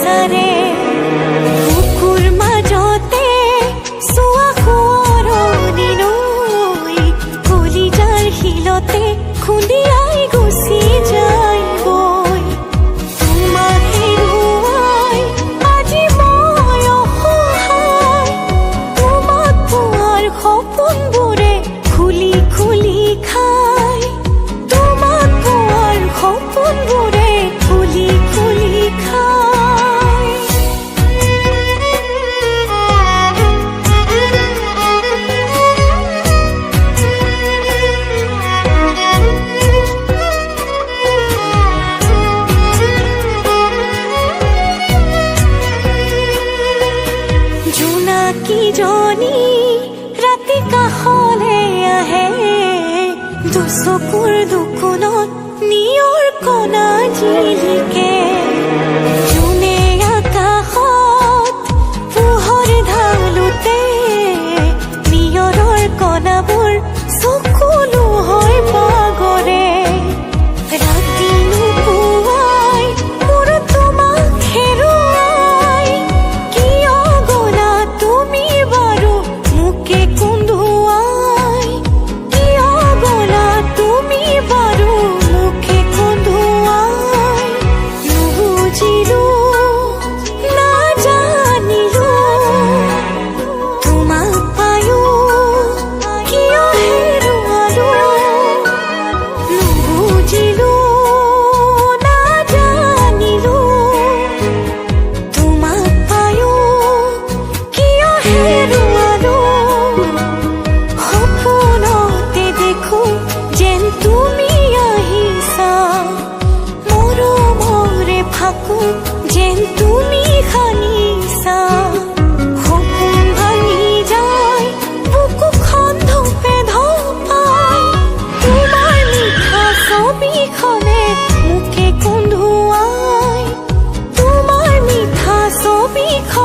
সরে বুকুৰ মাজতে চোৱা খোয়ার নৈ কলিজার শিলতে খুন্দিয়াই দুচকুৰ দুকোণত নিয়ৰ কণা জিলিকে। 闭口。